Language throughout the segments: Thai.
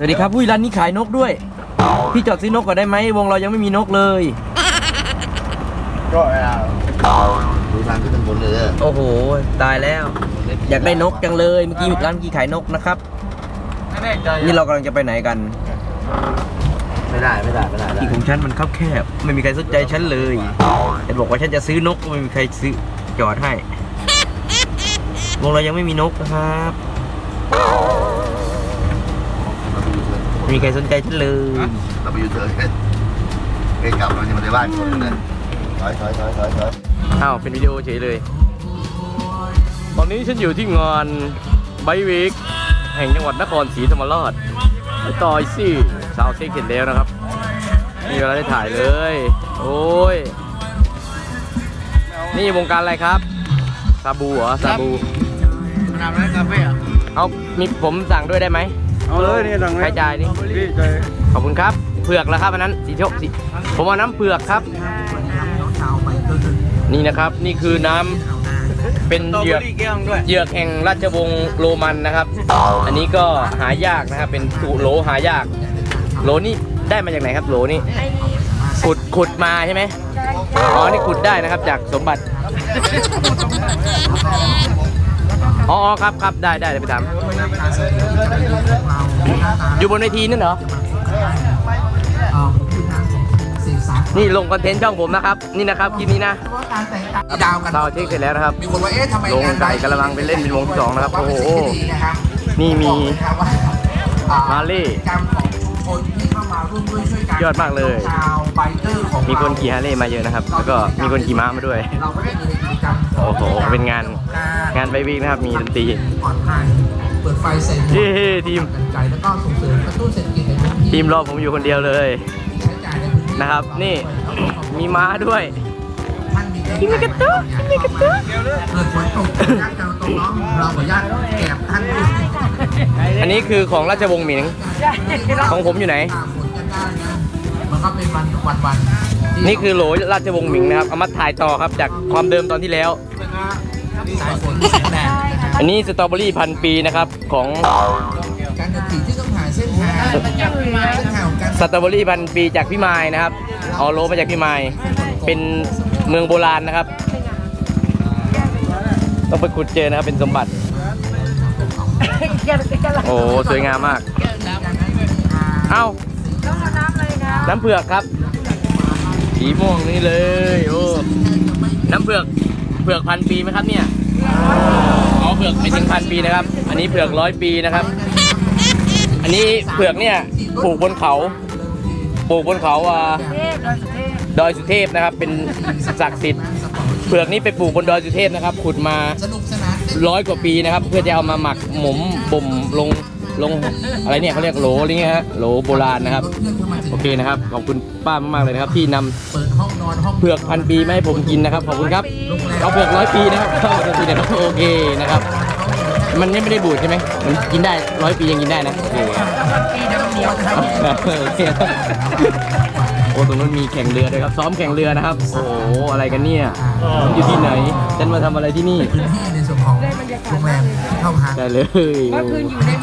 สวัสดีครับผู้ร้านนี้ขายนกด้วย พี่จอดซื้อนกก่อนได้ไหมวงเรายังไม่มีนกเลย ก็ดูทางขึ้นทางบนเลยโอ้โห ตายแล้ว อยากได้นกจังเลยเมื่อกี้ร้านเมื่อกี้ขายนกนะครับนี่เรากำลังจะไปไหนกัน ไม่ได้ไม่ได้ไม่ได้ที่ของฉันมันคับแคบไม่มีใครสนใจฉันเลยฉันบอกว่าฉันจะซื้อนกก็ไม่มีใครซื้อจอดให้วงเรายังไม่มีนกนะครับไม่มีใครสนใจฉันเลยเราไปยูเทิร์นกันไปกลับเราจะมาในบ้านคนนึงถอยถอยถอยถอยถอยอ้าวเป็นวิดีโอเฉยเลย ตอนนี้ฉันอยู่ที่งานไบวิกแห่งจังหวัดนครศรีธรรมราชไปต่อยสิสาวเช็คเห็นแล้วนะครับ มีเวลาได้ถ่ายเลย โอ้ย นี่วงการอะไรครับ ซาบูเหรอ ซาบูน้ำร้านกาแฟอะเอามีผมสั่งด้วยได้ไหม เอาเลยนี่ดังใครจ่ายนี่พี่ใจขอบคุณครับ เผือกแล้วครับอันนั้นสีโชคสีผมเอาน้ำเผือกครับ นี่นะครับนี่คือน้ำเป็นเหยือกแก้วด้วยเหยือกแห่งราชวงศ์โรมันนะครับ อันนี้ก็หายากนะครับ เป็นตุโหลหายาก โหลนี่ได้มาจากไหนครับโหลนี่ขุดขุดมาใช่ไหมอ๋อนี่ขุดได้นะครับจากสมบัติ อ๋อครับครับได้ได้เดี๋ยวไปทำอยู่บนเวทีนั่นเหรอ นี่ลงคอนเทนต์ช่องผมนะครับ นี่นะครับคลิปนี้นะดาวกันเราเช็คเสร็จแล้วนะครับ มีคนว่าเอ๊ะทำไมลงงานไก่กระมังไปเล่นเป็นวงที่สองนะครับ โอ้โหนะครับนี่มีนะครับว่าอ่มาเล่กรรมของชุมชนที่เข้ามาร่วมด้วยช่วยกันยอดมากเลยชาวไบเกอร์ของมีคนขี่ฮาร์เลย์มาเยอะนะครับ แล้วก็มีคนขี่ม้ามาด้วย เราก็ได้มีกิจกรรม โอ้โห เป็นงานงานไบวิกนะครับ มีดนตรีปลอดภัยเปิดไฟใส่หมวกเย้ทีมกันไกลแล้วก็ส่งเสริมกระตุ้นเศรษฐกิจในพื้นที่ทีมรอผมอยู่คนเดียวเลย ใช้จ่ายในพื้นที่นะครับ นี่มีม้าด้วยท่านมีเงื่อนไขบางอย่างมีกระตุ้นเกิดฝนตกญาติเราตรงน้องเราขออนุญาตแอบท่านด้วยอันนี้คือของราชวงศ์หมิง ของผมอยู่ไหนฝนกันได้นะมันก็เป็นวันวันวันที่ นี่คือโหลราชวงศ์หมิงนะครับเอามาถ่ายต่อครับ จากความเดิมตอนที่แล้ว สายฝนแสงแดดนะครับอันนี้สตรอเบอรี่พันปีนะครับของการขับขี่ที่ต้องหาเส้นทางเส้นทางของการสตรอเบอรี่พันปีจากพี่มายนะครับเอโลมาจากพี่มายเป็นเมืองโบราณนะครับต้องไปขุดเจอนะครับเป็นสมบัติ โอ้สวยงามมาก เอ้าน้ำเผือกครับ สีม่วงนี่เลย โอ้ น้ำเผือก เผือกพันปีไหมครับเนี่ย อ๋อเผือกไปถึงพันปีนะครับ อันนี้เผือกร้อยปีนะครับ อันนี้เผือกเนี่ยปลูกบนเขาปลูกบนเขาอ่าดอยสุเทพนะครับ เป็นศักดิ์สิทธิ์เผือกนี้ไปปลูกบนดอยสุเทพนะครับ ขุดมาร้อยกว่าปีนะครับ เพื่อจะเอามาหมักหมมบ่มลง ลงอะไรเนี่ยเขาเรียกโหลอะไรเงี้ยฮะโหลโบราณนะครับ โอเคนะครับขอบคุณป้ามากๆเลยนะครับ ที่นำเปิดห้องนอนห้องเผือกพันปีมาให้ผมกินนะครับขอบคุณครับเอาเผือกร้อยปีนะครับเข้าร้อยปีนะครับโอเคนะครับ มันยังไม่ได้บูดใช่ไหมมันกินได้ร้อยปียังกินได้นะโอเคโอเคโอ้ตรงนั้นมีแข่งเรือด้วยครับซ้อมแข่งเรือนะครับ โอ้โหอะไรกันเนี่ยอยู่ที่ไหนฉันมาทำอะไรที่นี่ โรงแรมที่เข้าพักได้เลย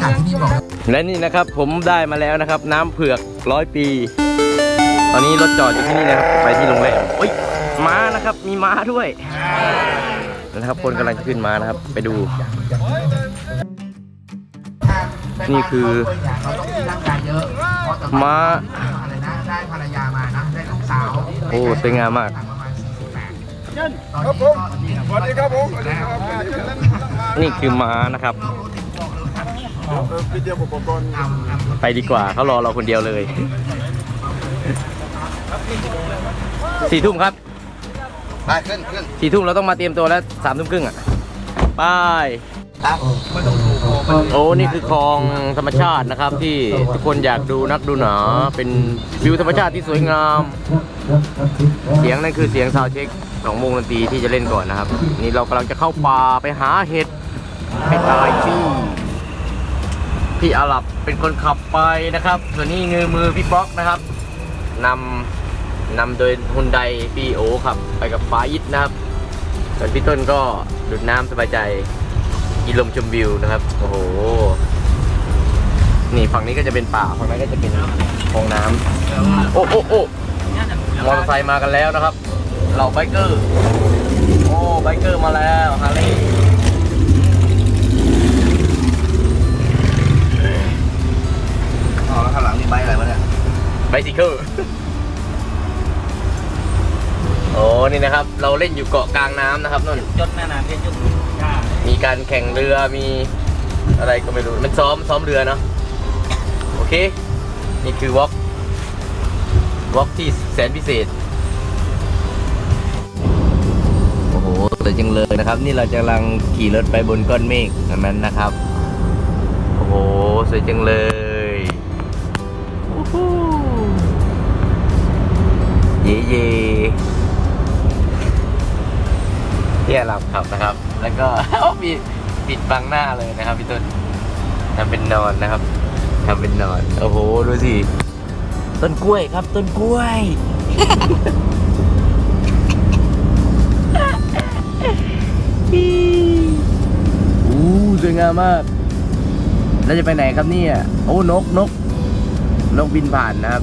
จากที่นี่บอกและนี่นะครับผมได้มาแล้วนะครับ น้ำเผือกร้อยปี ตอนนี้รถจอดอยู่ที่นี่นะครับไปที่โรงแรมโอ้ยม้านะครับมีม้าด้วยนะครับคนกำลังจะขึ้นมานะครับ ไปดู นี่คือเราต้องมีร่างกายเยอะเพราะแต่ม้า อะไรนะได้ภรรยามานะได้ลูกสาวโอ้สวยงามมากประมาณ48ครับผม สวัสดีครับผม สวัสดีครับ นี่คือม้านะครับวิดีโออุปกรณ์ไปดีกว่าเขารอเราคนเดียวเลยสี่ทุ่มครับไปขึ้นขึ้นสี่ทุ่มเราต้องมาเตรียมตัวแล้วสามทุ่มครึ่งอะไปครับโอ้นี่คือคลองธรรมชาตินะครับ ที่ทุกคนอยากดูนักดูหนาเป็นวิวธรรมชาติที่สวยงาม เสียงนั่นคือเสียงซาวด์เช็คของวงดนตรีที่จะเล่นก่อนนะครับ นี่เรากำลังจะเข้าป่าไปหาเห็ด ไปตายพี่ พี่อาหรับเป็นคนขับไปนะครับส่วนนี้งือมือพี่ป๊อกนะครับนำนำโดยฮุนไดพี่โอขับ ไปกับฟ้ายิดนะครับส่วนพี่ต้นก็ดูดน้ำสบายใจกินลมชมวิวนะครับ โอ้โห นี่ฝั่งนี้ก็จะเป็นป่าฝั่งนั้นก็จะเป็นคลองน้ำโอ้โอ้โอ้มอเตอร์ไซค์มากันแล้วนะครับเราไบเกอร์ โอ้ไบเกอร์มาแล้วฮาร์เลย์ เคิลโอ้นี่นะครับ เราเล่นอยู่เกาะกลางน้ำนะครับนั่น ยศแม่นานที่ยศย่ามีการแข่งเรือมีอะไรก็ไม่รู้ มันซ้อมซ้อมเรือเนาะโอเค นี่คือวอล์กวอล์กที่แสนพิเศษ โอ้โหสวยจังเลยนะครับ นี่เรากำลังขี่รถไปบนก้อนเมฆอันนั้นนะครับ โอ้โหสวยจังเลย เย่เย่เนี่ยหลับขับนะครับ แล้วก็มีปิดบังหน้าเลยนะครับพี่ต้นทำเป็นนอนนะครับทำเป็นนอนโอ้โหดูสิต้นกล้วยครับ ต้นกล้วยอู้สวยงามมาก แล้วจะไปไหนครับเนี่ย โอ้นกนก นกบินผ่านนะครับ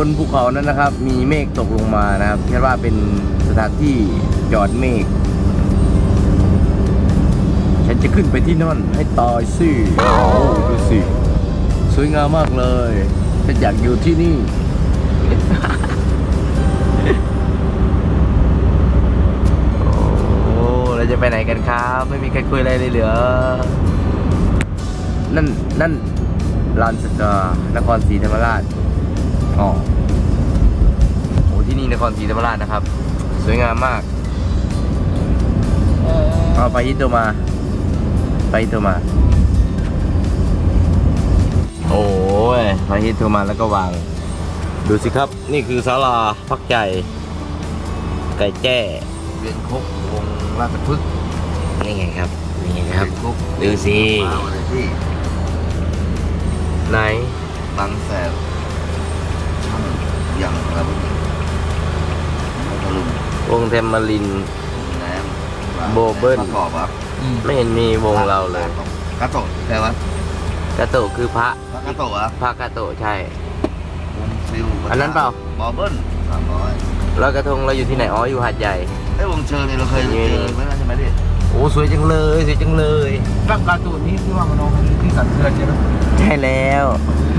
บนภูเขานั้นนะครับ มีเมฆตกลงมานะครับคาดว่าเป็นสถานที่จอดเมฆฉันจะขึ้นไปที่นั่นให้ตายสิโอ้ดูสิสวยงามมากเลยฉันอยากอยู่ที่นี่โอ้เราจะไปไหนกันครับ ไม่มีใครคุยอะไรเลยเหรอนั่น นั่นลานสกานครศรีธรรมราช อ๋อโอ้ที่นี่นครศรีธรรมราชนะครับ สวยงามมากเอาไปยิโตมา ไปยิโตมา โอ้ยไปยิโตมาแล้วก็วาง ดูสิครับ นี่คือศาลาพักใจ ไก่แจ้เวียนคกวงราชพฤกษ์นี่ไงครับนี่ไงครับเวียนคกดูสิมาวันที่ไหนบางแสนช่าง ยังอะไรพวกนี้พัทลุงวงเทมมารินแหนมโบเบิ้ล ประกอบครับไม่เห็นมีวงเราเลย กระโตะใช่ไหมกาโตะคือพระพระกระโตะอะพระกาโตะใช่ วงซิลอันนั้นเปล่า บอเบิ้ลสามร้อยลอยกระทงเราอยู่ที่ไหนอ๋ออยู่หาดใหญ่ ไอ้ยวงเชิญเนี่ยเราเคยนี่เจอไหมนะใช่ไหมดิโอ้สวยจังเลยสวยจังเลยรับการตูนนี้ที่ว่ามโนที่สันเทือนใช่ไหมใช่แล้ว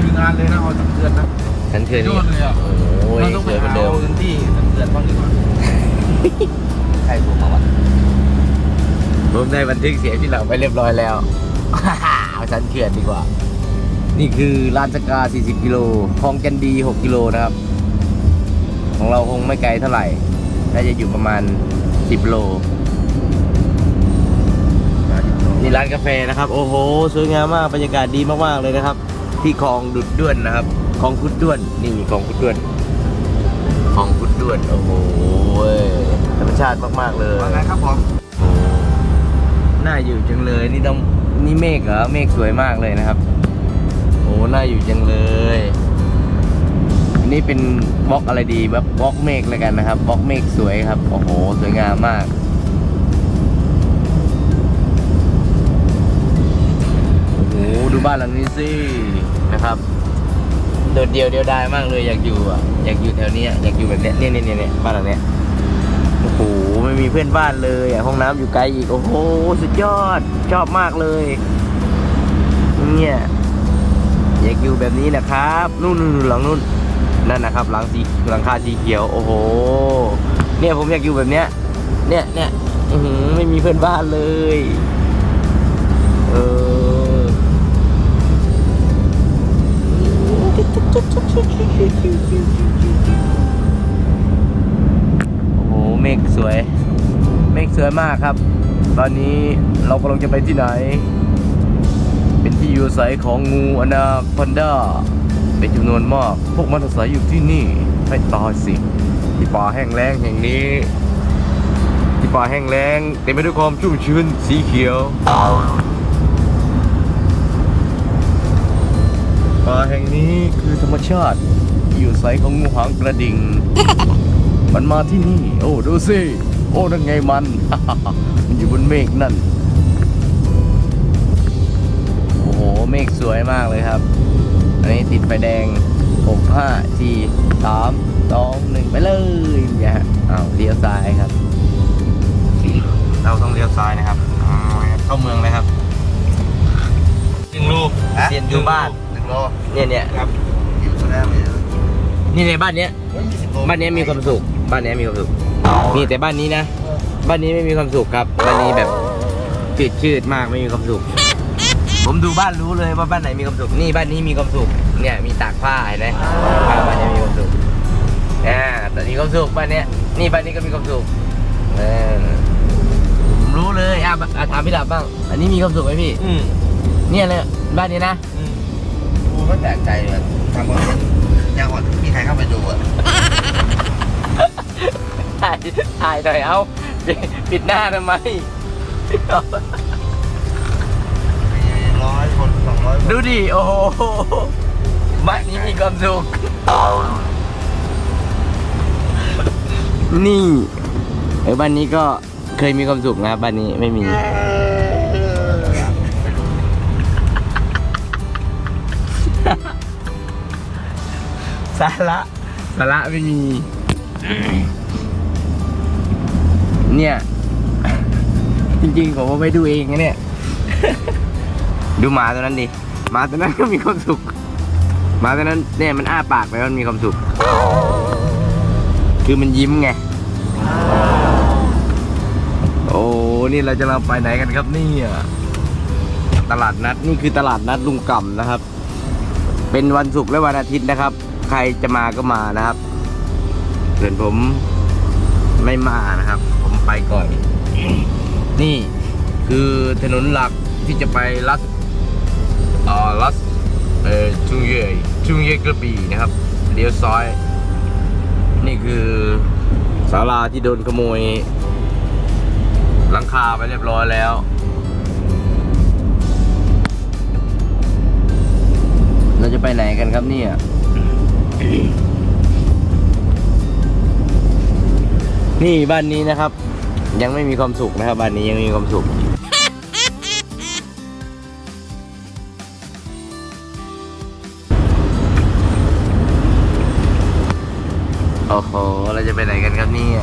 คืองานเลยนะเอาสันเทือนนะฉันเทือนยนี่อดเลยอะโอ้ยเราต้องสไปวยเหมือนหาเดิม พื้นที่สันเทือนบ้างดีกว่าใครถูกมาวะผมได้บันทึกเสียงที่หลังไปเรียบร้อยแล้ว เอาฉันเขื่อนดีกว่า นี่คือลานสกา 40 กิโลคลองจันดี 6 กิโลนะครับ ของเราคงไม่ไกลเท่าไหร่ น่าจะอยู่ประมาณ 10 โล นี่ร้านกาแฟนะครับ โอ้โห สวยงามมาก บรรยากาศดีมาก ๆ เลยนะครับ ที่คลองดุดด้วนนะครับคลองคุดด้วนนี่คลองคุดด้วนคลองคุดด้วน โอ้โหเว้ยธรรมชาติมากๆเลยว่าไงครับผมโอ้น่าอยู่จังเลยนี่ต้องนี่เมฆเหรอเมฆสวยมากเลยนะครับโอ้น่าอยู่จังเลยอันนี้เป็นบล็อกอะไรดีแบบบล็อกเมฆแล้วกันนะครับบล็อกเมฆสวยครับโอ้โหสวยงามมากโอ้โหดูบ้านหลังนี้สิ นะครับ โดดเดียวเดียวดายมากเลยอยากอยู่อะอยากอยู่แถวนี้อยากอยู่แบบเนี้ยเนี่ยเนี่ยเนี่ยบ้านหลังเนี้ยโอ้โหไม่มีเพื่อนบ้านเลยอะห้องน้ำอยู่ไกลอีกโอ้โหสุดยอดชอบมากเลย เนี่ยอยากอยู่แบบนี้นะครับนู่นนู่นหลังนู่นนั่นนะครับหลังสีหลังคาสีเขียว โอ้โห เนี่ยผมอยากอยู่แบบเนี้ยเนี่ยเนี่ยอื้อหือไม่มีเพื่อนบ้านเลย เออ โอ้โหเมฆสวย เมฆสวยมากครับ ตอนนี้เรากำลังจะไปที่ไหน เป็นที่อยู่อาศัยของงูอนาคอนดาเป็นจำนวนมาก พวกมันอาศัยอยู่ที่นี่ให้ตายสิ ที่ป่าแห้งแล้งแห่งนี้ ที่ป่าแห้งแล้งเต็มไปด้วยความชุ่มชื้นสีเขียว ป่าแห่งนี้คือธรรมชาติที่อยู่อาศัยของงูหางกระดิ่ง มันมาที่นี่ โอ้ดูสิ โอ้นั่นไงมัน มันอยู่บนเมฆนั่นเมฆสวยมากเลยครับ อันนี้ติดไฟแดง 6 5 4 3 2 1 ไปเลยเนี่ยฮะอ้าวเลี้ยวซ้ายครับ เราต้องเลี้ยวซ้ายนะครับอ๋อเข้าเมืองเลยครับหนึ่งลูกฮะเรียนดูบ้าน หนึ่งโลเนี่ยเนี่ยครับอยู่ตรงนั้นเลยนี่ในบ้านเนี้ยยี่สิบโลบ้านเนี้ยมีความสุข บ้านเนี้ยมีความสุขนี่แต่บ้านนี้นะ บ้านนี้ไม่มีความสุขครับ บ้านนี้แบบจืดชืดมากไม่มีความสุข ผมดูบ้านรู้เลยว่าบ้านไหนมีความสุข นี่บ้านนี้มีความสุข เนี่ยมีตากผ้าเห็นไหมอ่าบ้านเนี้ยมีความสุขอ่าแต่มีความสุขบ้านเนี้ย นี่บ้านนี้ก็มีความสุขเออผมรู้เลยอะอะถามพี่หลับบ้าง อันนี้มีความสุขไหมพี่ อืมเนี่ยเลยบ้านนี้นะอืม กูก็แปลกใจเลยทำมายังอ่อนมีใครเข้าไปดูอะถ่ายถ่ายหน่อยเอาปิดหน้าทำไมมีร้อยคนสองร้อยคนดูดิ โอ้โหบ้านนี้มีความสุขนี่เออบ้านนี้ก็เคยมีความสุขนะบ้านนี้ไม่มี สาระสาระไม่มี เนี่ย จริงๆผมว่าไปดูเองนะเนี่ย ดูหมาตัวนั้นดิหมาตัวนั้นก็มีความสุขหมาตัวนั้นเนี่ยมันอ้าปากไปมันมีความสุข คือมันยิ้มไง โอ้นี่เราจะเราไปไหนกันครับนี่ตลาดนัดนี่คือตลาดนัดลุงกำนะครับ เป็นวันศุกร์และวันอาทิตย์นะครับ ใครจะมาก็มานะครับส่วนผมไม่มานะครับ ผมไปก่อน นี่คือถนนหลักที่จะไปลัดอ่าลัดเอ่อจุงเย่จุงเย่กระบี่นะครับเลี้ยวซ้ายนี่คือศาลาที่โดนขโมย หลังคาไปเรียบร้อยแล้วเราจะไปไหนกันครับเนี่ย นี่บ้านนี้นะครับ ยังไม่มีความสุขนะครับบ้านนี้ยังมีความสุขโอ้โหเราจะไปไหนกันครับเนี่ย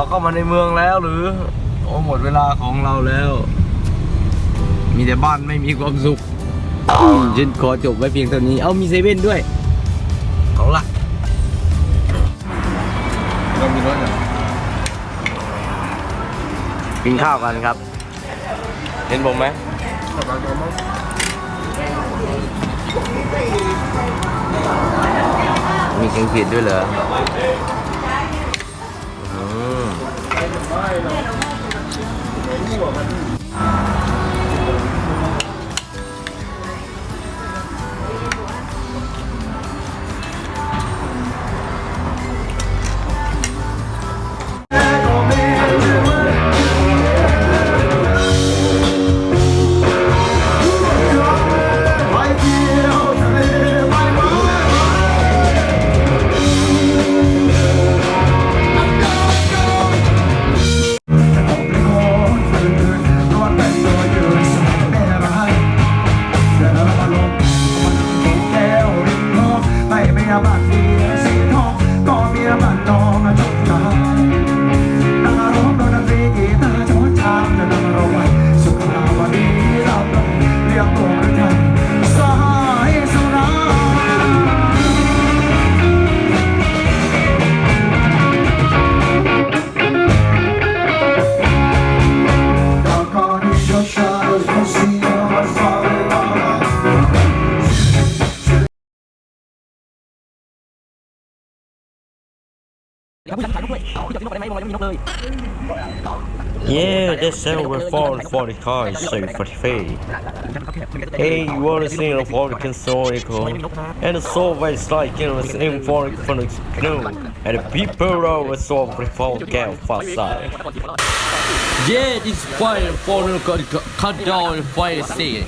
เราเข้ามาในเมืองแล้วหรือ โอ้หมดเวลาของเราแล้ว มีแต่บ้านไม่มีความสุขฉันขอจบไว้เพียงเท่านี้ เอามีเซเว่นด้วย เอาละเรามีรถเหรอกินข้าวกันครับ เห็นผมไหมมีแกงเผ็ดด้วยเหรอ หรอกไม่หัวมัน เ this server with 440 for so 43. Hey, you wanna see a foreign historical, and the soul is like in the same foreign from the snow, and the people are resolved before get outside. Yeah, this fire for cut, cut down the fire scene.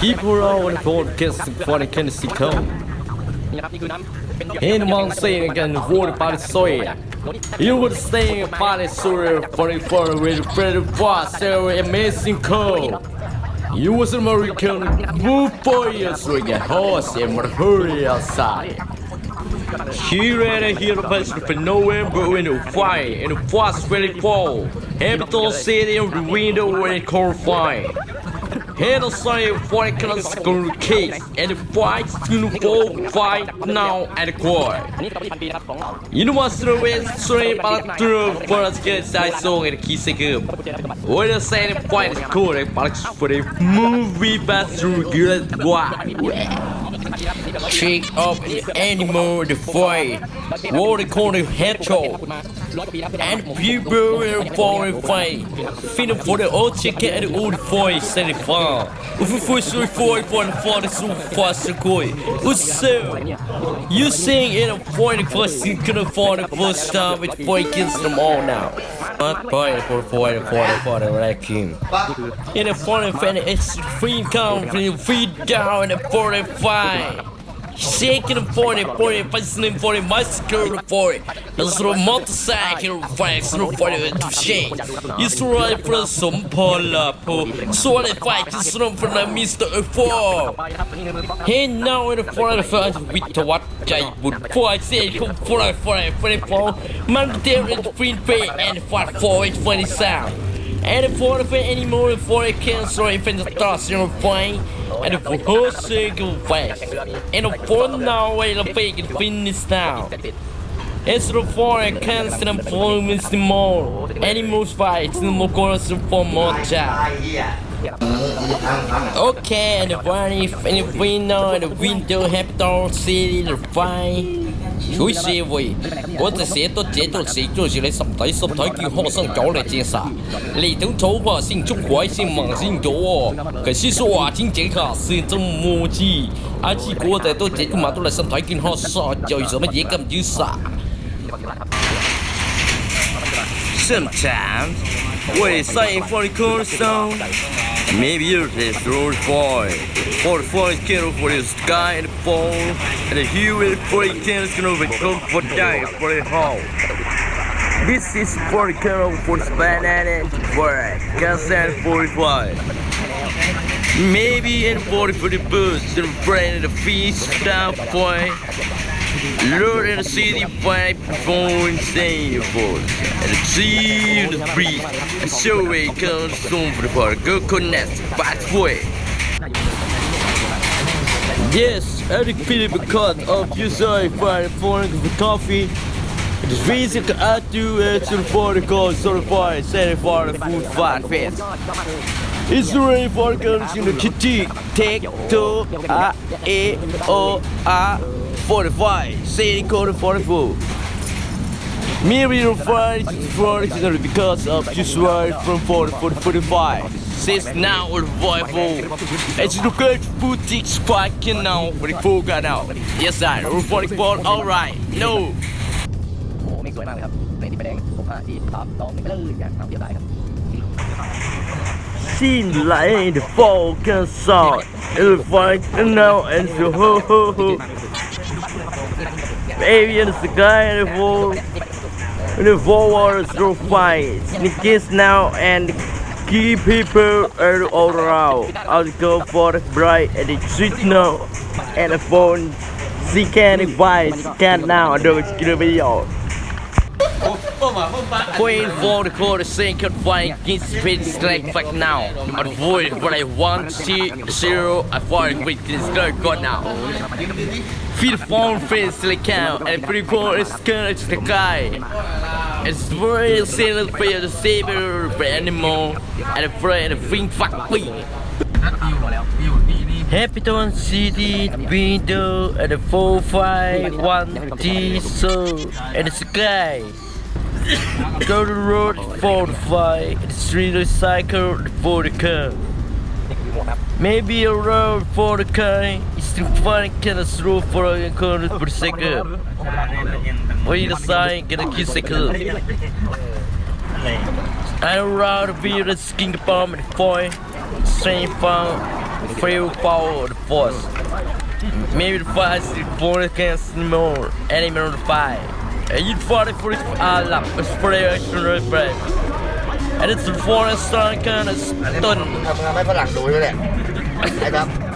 People are on broadcast for the Kennedy come. one scene again, what about soil? You would say about the soil for the for with fast so amazing cold. You was American move for years with a horse and hurry outside. She ran a hero person for but in a fire and the fast very fall. Habitat city of the window when it cold fire. Head aside for a school kids and white uniform fight now at the what's Universal with three but two for us kids I saw in Kisegum. What a saying? Fight school and parks for the movie bathroom? Good why. Shake up the animal, the fight, What the corner headshot? and people will fall and fight. Feeling for the old chicken and the old voice and the farm. If we first refer for the father so fast to go, so you sing in a point for single for the first time with four kids them all now. Not point for four and four and four and racking. In a foreign fan, it's free count, free down, in and 45. Shaking for it, for it, listening for it, massacre for it. That's what motorcycle fights for it to shake. It's right for some polar pool. So I fight this room for the Mr. Four. Hey, now in the foreign fight with what I would fight, say, for a foreign for a four. Man, there is free pay and fight for it for the sound. And for the anymore for a cancer, if it's a toss, you know, fine and for her sake of fast. Uh, and for now I the fake finish now. It's the for a cancer and performance the more. Animals fight no more chorus for more time. Okay, and the one if we know the window have to see the fine. chuỗi xe vui. Có thể sẽ tốt chế tốt sĩ cho sự lấy sập tới sập tới cứu hộ lại chia xa lý tướng cháu và xin chúc quái xin mạng xin cháu cái sĩ số à chính chế khả trong mô chi. À chỉ có thể tốt chế mà tôi lại sập tới cứu hộ sợ cháu giờ mới dễ cầm Sometimes we say for the cool song maybe you're just road boy. For the forest candle for the sky and the fall, and the hue and the forty candles gonna become for die for the hall. This is for the candle for the banana for Kazan 45. Maybe in 40 for the boots, the friend of the feast down point. Lord in the city by phone your voice And the sea the breeze. And so it comes soon for the party. Go connect, bad way Yes, Eric Philip because of you sorry for for the coffee. The reason I do it for the cause certified for the food fight fest. It's ready for girls in the kitchen. Take two, A, E, O, A, 45. Say code 44. Mary fight for because of just right from 40 40 45. Says now with Volvo. It's the good boutique spot now. But the fool got out. Yes, sir. Room 44. Alright. No. โอ้ไม่สวยมากเลยครับในที่แดงผมห้าสี่สามสองหนึ่งไปเลยอย่างเอาเทียบได้ครับ Seen light the focus out. It'll fight and now and so ho ho ho. In the and the forward through fight. Kids now and key people are all around. I'll go for the bright and the now. And the phone. She can't advise. Can't now. Do it's gonna be all. Queen for the quarter second fight. against speed strike back now. But void what I want, she zero, I fight with this girl got now. Feel phone face like count and pretty cool is gonna the guy. It's very silly for you to save for animal and the friend and think fuck me. Happyton City window and the 451 D so and the sky. Go to the road for the fight, the street is cycle for the car. Maybe a road for the car is still finding kind of slow for a corner per second. Wait a second, get a kiss second. I don't rather be the skin bomb and foil. Same found, fail for the force. Maybe the fire is the born against more animal on the fire. And you fought it for it all up, it's for the extra breath. And it's the forest star kind of อันนี้ stun. ทำงานให้ฝรั่งดูใช่ไหมไอ้ครับ